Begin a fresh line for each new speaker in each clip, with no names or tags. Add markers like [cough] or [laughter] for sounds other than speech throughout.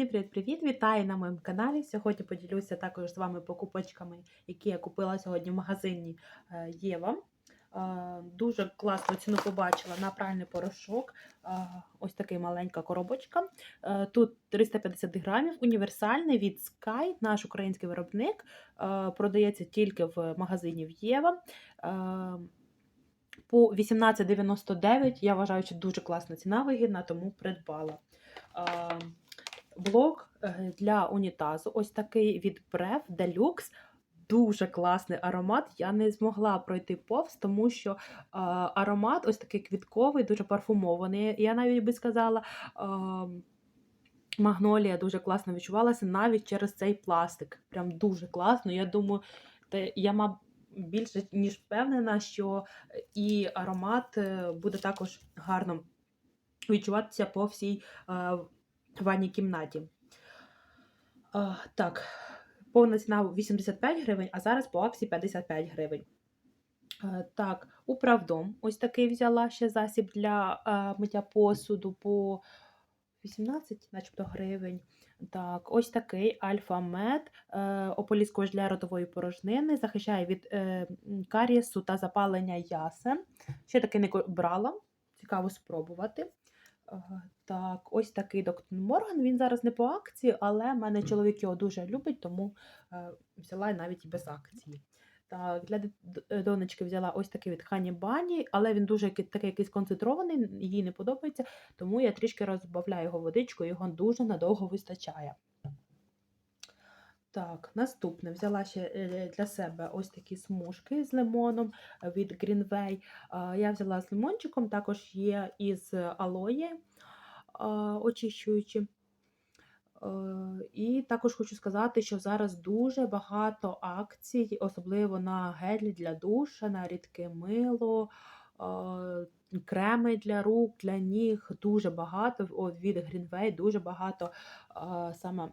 Всім привіт-привіт! Вітаю на моєму каналі. Сьогодні поділюся також з вами покупочками, які я купила сьогодні в магазині е, Єва. Е, Дуже класну ціну побачила на пральний порошок. Е, Ось така маленька коробочка. Тут 350 грамів, універсальний від Sky, наш український виробник. Продається тільки в магазині в Єва. По 18,99 я вважаю, що дуже класна ціна вигідна, тому придбала. Блок е, для унітазу, ось такий від Brev Deluxe. Дуже класний аромат. Я не змогла пройти повз, тому що е, аромат ось такий квітковий, дуже парфумований. Я навіть би сказала, е, магнолія дуже класно відчувалася навіть через цей пластик. Прям дуже класно. Я думаю, те, я мав більше ніж впевнена, що і аромат буде також гарно відчуватися по всій ванній кімнаті. А, так, повна ціна 85 гривень, а зараз по акції 55 гривень. Е, так, управдом ось такий взяла ще засіб для е, миття посуду по 18, начебто гривень. Так, ось такий альфа-мед, е, ополіскувач для ротової порожнини, захищає від е, карієсу та запалення ясен. Ще таки не брала, цікаво спробувати. Так, ось такий доктор Морган. Він зараз не по акції, але в мене чоловік його дуже любить, тому е, взяла навіть і без акції. Так, для е, донечки взяла ось такий від Хані Бані, але він дуже такий якийсь концентрований, їй не подобається, тому я трішки розбавляю його водичкою, його дуже надовго вистачає. Так, наступне взяла ще е, для себе ось такі смужки з лимоном від Greenway. Я взяла з лимончиком, також є із алоє а, очищуючі. Е, І також хочу сказати, що зараз дуже багато акцій, особливо на гелі для душа, на рідке мило, креми для рук, для ніг. Дуже багато від Greenway, дуже багато саме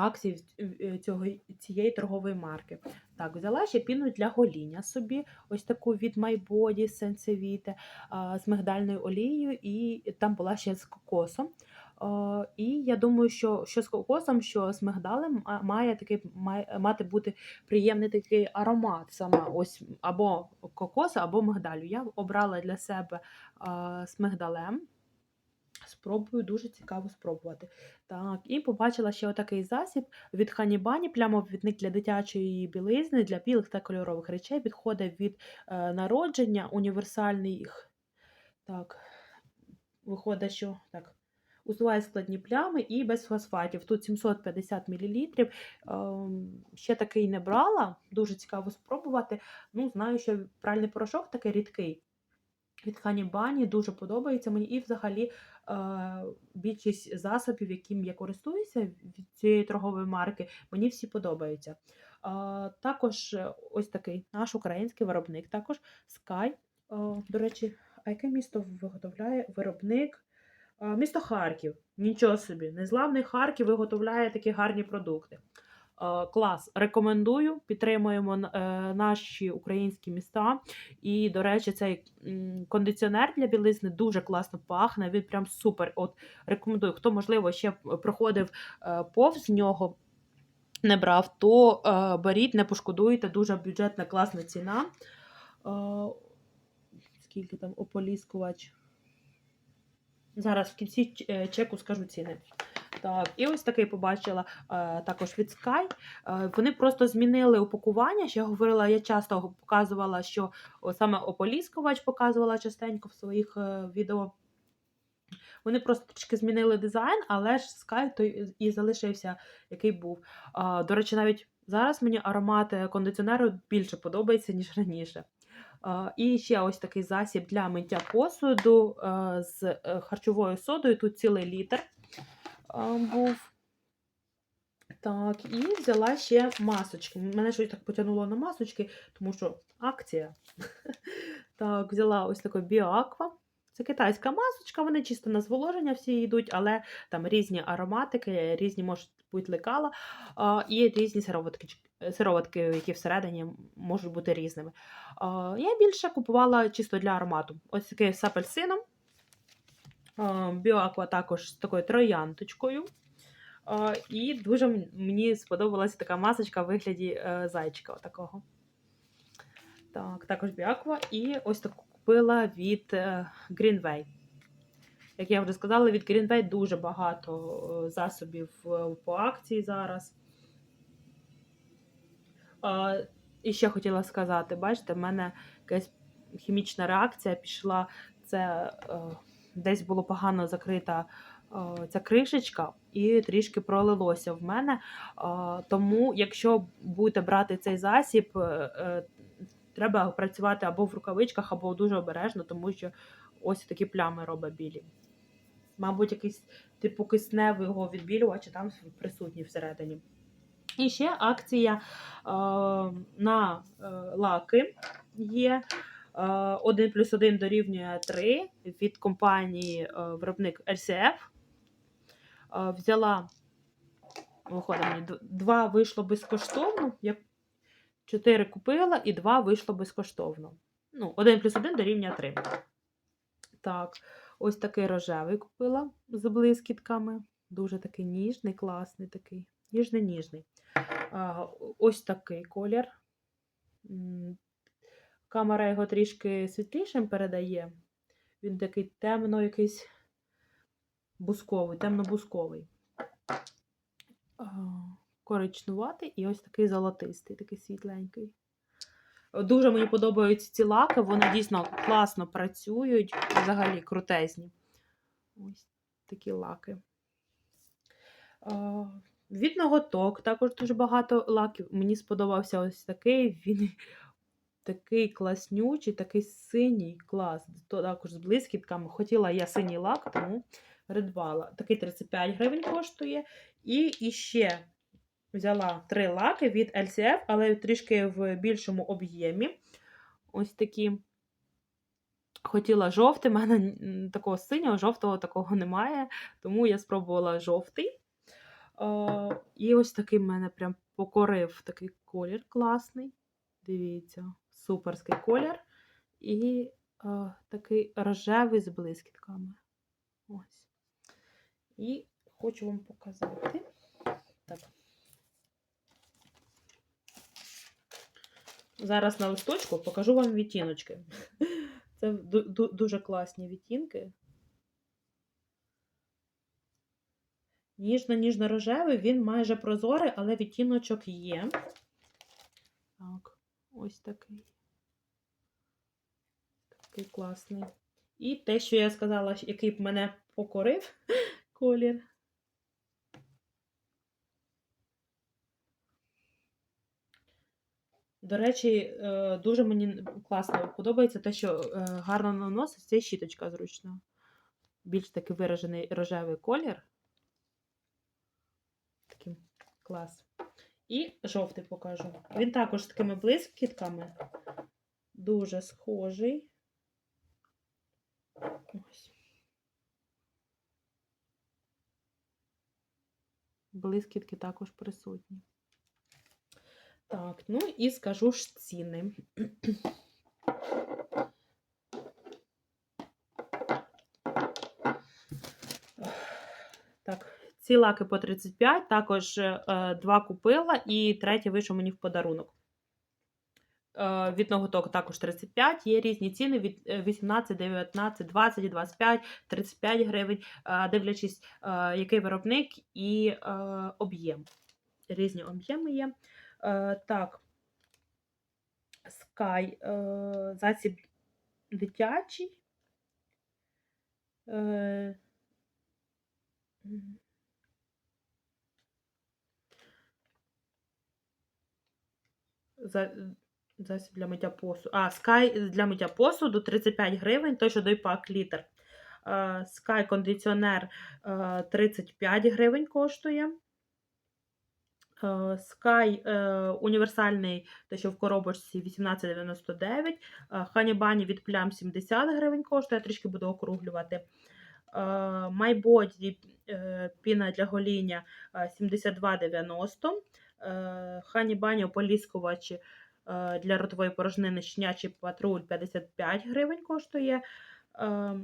акцій в- цього, цієї торгової марки. Так, взяла ще піну для гоління собі, ось таку від Body Sensevite, з мигдальною олією, і там була ще з кокосом. І я думаю, що, що з кокосом, що з мигдалем має такий має, мати бути приємний такий аромат, саме ось або кокосу, або мигдалю. Я обрала для себе з мигдалем. Спробую, дуже цікаво спробувати. Так, і побачила ще отакий засіб від Ханібані, плямовідник для дитячої білизни, для білих та кольорових речей. Підходить від е, народження, універсальний. х- Так, виходить, що так. Усуває складні плями і без фосфатів. Тут 750 мл. Ем, ще такий не брала, дуже цікаво спробувати. Ну, знаю, що пральний порошок такий рідкий. Від Ханібані дуже подобається мені. І взагалі більшість засобів, яким я користуюся від цієї торгової марки, мені всі подобаються. Е, також е, ось такий наш український виробник, також Sky. Е, до речі, а яке місто виготовляє виробник? Е, місто Харків. Нічого собі. Незламний Харків виготовляє такі гарні продукти. Е, Клас, рекомендую, підтримуємо е, наші українські міста. І, до речі, цей кондиціонер для білизни дуже класно пахне. Він прям супер. От рекомендую, хто, можливо, ще проходив е, повз нього, не брав, то беріть, не пошкодуйте. Дуже бюджетна, класна ціна. Скільки там ополіскувач? Зараз в кінці чеку скажу ціни. Так, і ось такий побачила е, також від Sky. Е, вони просто змінили упакування. Ще я говорила, я часто показувала, що саме ополіскувач показувала частенько в своїх е, відео. Вони просто трішки змінили дизайн, але ж Sky той і залишився, який був. До речі, навіть зараз мені аромат е, кондиціонеру більше подобається, ніж раніше. І ще ось такий засіб для миття посуду е, з е, харчовою содою. Тут цілий літр був. Так, і взяла ще масочки. Мене щось так потягнуло на масочки, тому що акція. [laughs] Так, взяла ось таку біоаква. Це китайська масочка, вони чисто на зволоження всі йдуть, але там різні ароматики, різні можуть бути лекала, і різні сироватки, сироватки, які всередині можуть бути різними. Я більше купувала чисто для аромату. Ось такий з апельсином. А, Біоаква також з такою троянточкою. І дуже мені сподобалася така масочка в вигляді е, зайчика. Такого. Так, також Біаква. І ось таку купила від е, Greenway. Як я вже сказала, від Greenway дуже багато е, засобів е, по акції зараз. І ще хотіла сказати: бачите, в мене якась хімічна реакція пішла. Це е, десь було погано закрита е, ця кришечка, і трішки пролилося в мене. Е, тому, якщо будете брати цей засіб, е, треба працювати або в рукавичках, або дуже обережно, тому що ось такі плями робить білі. Мабуть, якийсь типу кисневого відбілювача там присутній всередині. І ще акція е, на е, лаки є. Е, 1 плюс 1 дорівнює 3 від компанії е, виробник LCF. Е, взяла, виходить мені, д- вийшло безкоштовно. Я 4 купила і 2 вийшло безкоштовно. Ну, 1 плюс 1 дорівнює 3. Так, ось такий рожевий купила з блискітками. Дуже такий ніжний, класний такий. Ніжний-ніжний. Ось такий колір. Камера його трішки світлішим передає. Він такий темно якийсь бусковий, темно-бусковий. Коричнуватий і ось такий золотистий, такий світленький. Дуже мені подобаються ці лаки, вони дійсно класно працюють, взагалі крутезні. Ось такі лаки. Від ноготок також дуже багато лаків. Мені сподобався ось такий. Він такий класнючий, такий синій клас. То також з блискітками. Хотіла я синій лак, тому придбала. Такий 35 гривень коштує. І іще взяла три лаки від LCF, але трішки в більшому об'ємі. Ось такі. Хотіла жовтий, в мене такого синього, жовтого такого немає, тому я спробувала жовтий. Е, і ось такий в мене прям покорив такий колір класний. Дивіться, суперський колір. І е, такий рожевий з блискітками. Ось. І хочу вам показати. Так. Зараз на листочку покажу вам відтіночки. Це ду- ду- дуже класні відтінки. Ніжно-ніжно-рожевий, він майже прозорий, але відтіночок є. Так, ось такий. Такий класний. І те, що я сказала, який б мене покорив [laughs] колір. До речі, е, дуже мені класно подобається те, що е, гарно наноситься і щіточка зручна. Більш такий виражений рожевий колір. Такий клас. І жовтий покажу. Він також з такими блискітками. Дуже схожий. Ось. Блискітки також присутні. Так, ну і скажу ж ціни. Так, ці лаки по 35, також е, два купила, і третій вийшов мені в подарунок. Е, від ноготок також 35, є різні ціни від е, 18, 19, 20, 25, 35 гривень, е, дивлячись, е, який виробник і об'єм. Різні об'єми є. Так, Sky, засіб дитячий. За, засіб для миття посуду. А, Sky для миття посуду 35 гривень, той, що дойпак літр. Е, Sky кондиціонер е, 35 гривень коштує. Е, Sky е, універсальний, те, що в коробочці 18,99. Е, Honey Bunny від плям 70 гривень коштує, я трішки буду округлювати. Е, е, піна для гоління е, 72,90. Е, Honey Bunny ополіскувач е, для ротової порожнини щенячий патруль 55 гривень коштує. Е,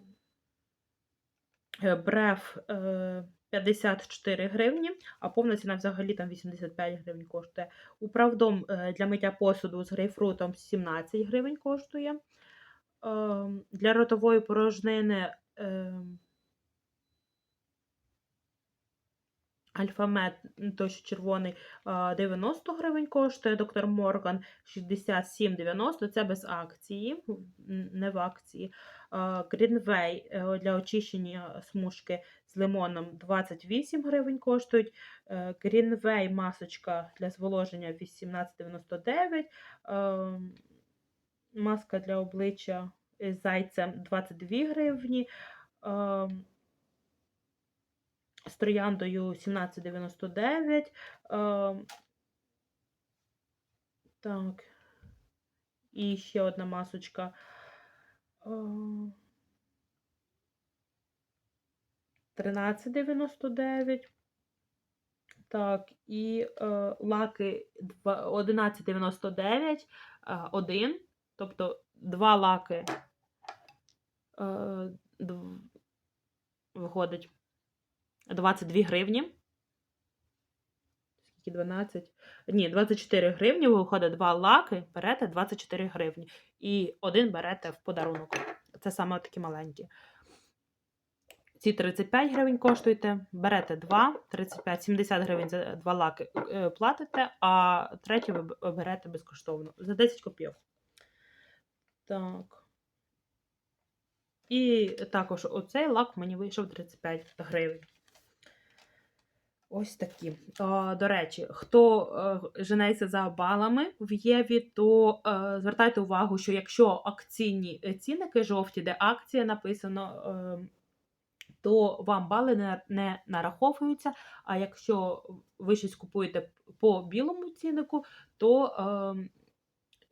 е, Бреф е, 54 гривні, а повна ціна взагалі там 85 гривень коштує. Управдом е, для миття посуду з грейпфрутом 17 гривень коштує. Ем, Для ротової порожнини Альфамет, м, той, що червоний, 90 гривень коштує, доктор Морган 67,90, це без акції, не в акції. Greenway е, для очищення смужки з лимоном 28 гривень коштують. Е, Greenway масочка для зволоження 18,99. Ем, Маска для обличчя з зайцем 22 гривні. З трояндою 17,99. Ем, так. І ще одна масочка. Ем, 13,99. Так, і е, лаки два- 11,99 е, один. Тобто два лаки е, виходить 22 гривні. Скільки 12? Ні, 24 гривні виходить два лаки, берете 24 гривні. І один берете в подарунок. Це саме такі маленькі. Ці 35 гривень коштуєте, берете 2, 35, 70 гривень за два лаки е, платите, а третє ви берете безкоштовно за 10 копійок. Так. І також оцей лак мені вийшов 35 гривень. Ось такі. А, до речі, хто е, женеться за балами в Єві, то е, звертайте увагу, що якщо акційні цінники жовті, де акція написано, е, то вам бали не, нараховуються. А якщо ви щось купуєте по білому ціннику, то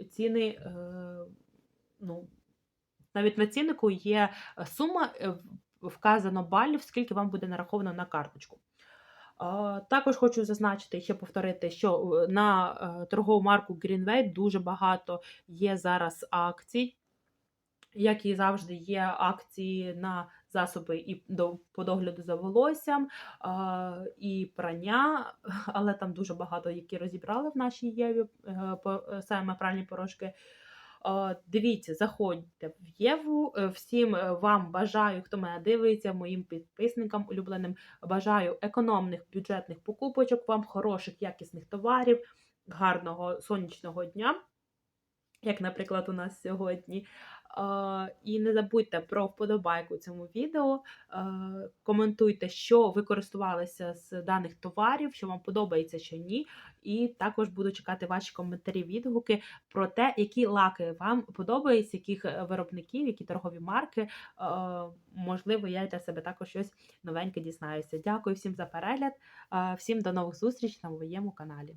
е, ціни, е, ну, навіть на ціннику є сума, вказано балів, скільки вам буде нараховано на карточку. Також хочу зазначити, ще повторити, що е, на е, торгову марку Greenway дуже багато є зараз акцій. Як і завжди, є акції на засоби і по догляду за волоссям, і прання, [laughs] але там дуже багато, які розібрали в нашій Єві е, саме пральні порошки. А, Дивіться, заходьте в Єву. Е, Всім е, вам бажаю, хто мене дивиться, моїм підписникам улюбленим. Бажаю економних бюджетних покупочок, вам хороших, якісних товарів, гарного сонячного дня, як, наприклад, у нас сьогодні. І не забудьте про вподобайку цьому відео. Коментуйте, що ви користувалися з даних товарів, що вам подобається, що ні. І також буду чекати ваші коментарі, відгуки про те, які лаки вам подобаються, яких е, виробників, які торгові марки. Можливо, я для себе також щось новеньке дізнаюся. Дякую всім за перегляд, всім до нових зустріч на моєму каналі.